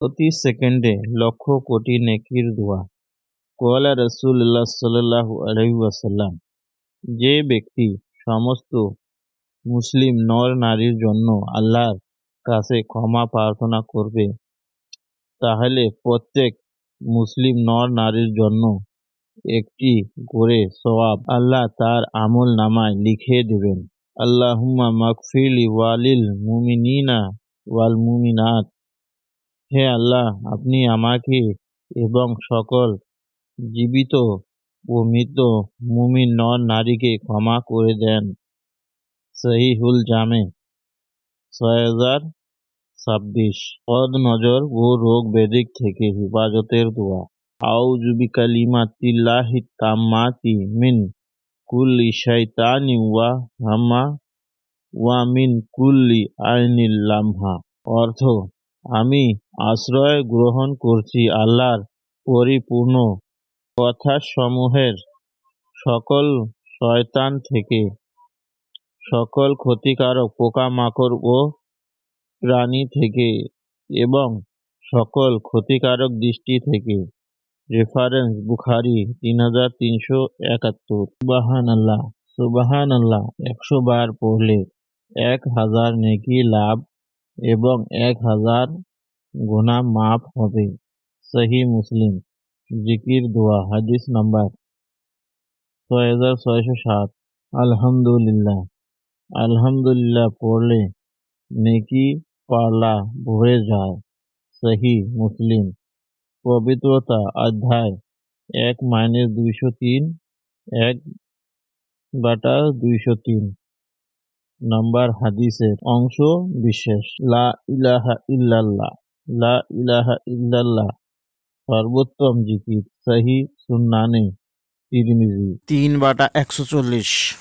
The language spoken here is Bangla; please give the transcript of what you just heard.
প্রতি সেকেন্ডে লক্ষ কোটি নেকির দোয়া। কোয়ালা রসুল্লাহ সাল্লাহু আলহিউসাল্লাম যে ব্যক্তি সমস্ত মুসলিম নর নারীর জন্য আল্লাহর কাছে ক্ষমা প্রার্থনা করবে, তাহলে প্রত্যেক মুসলিম নর নারীর জন্য একটি করে সওয়াব আল্লাহ তার আমল নামায় লিখে দেবেন। আল্লাহুম্মা মাকফিলি ওয়ালিল মুমিনিনা ওয়াল মুমিনাত। হে আল্লাহ, আপনি আমাকে এবং সকল জীবিত ও মৃত মুমিন নর নারীকে ক্ষমা করে দেন। সহিহুল জামে ছয় হাজার ছাব্বিশ। পদ নজর ও রোগ বেদিক থেকে হেফাজতের দোয়া। আউযু বিকালিমাতিল্লাহি তাম্মাতি মিন কুল্লি শাইতানি ওয়া হামা ওয়া মিন কুল্লি আইনিল লামহা। অর্থ আমি আশ্রয় গ্রহণ করছি আল্লাহর পরিপূর্ণ কথাসমূহের সকল শয়তান থেকে। সকল ক্ষতিকারক পোকামাকড় ও প্রাণী থেকে এবং সকল ক্ষতিকারক দৃষ্টি থেকে। রেফারেন্স বুখারি তিন হাজার তিনশো একাত্তর। সুবাহান আল্লাহ সুবাহান আল্লাহ একশো বার পড়লে এক হাজার নেকি লাভ এবং এক হাজার গুণা মাফ হবে। সহি মুসলিম। জিকির, দোয়া। হাদিস নাম্বার ছয় হাজার ছয়শো সাত। আলহামদুলিল্লাহ। আলহামদুলিল্লাহ পড়লে নেকি পাল্লা ভরে যায়। সহি মুসলিম। পবিত্রতা অধ্যায় এক মাইনাস দুইশো তিন, এক বাটা দুইশো তিন। নম্বর হাদিসের অংশ বিশেষ। লা ইলাহা ইল্লাল্লাহ, লা ইলাহা ইল্লাল্লাহ, সর্বোত্তম জিকির, সহি সুন্নানে তিরমিজি। তিন বাটা একশো চল্লিশ।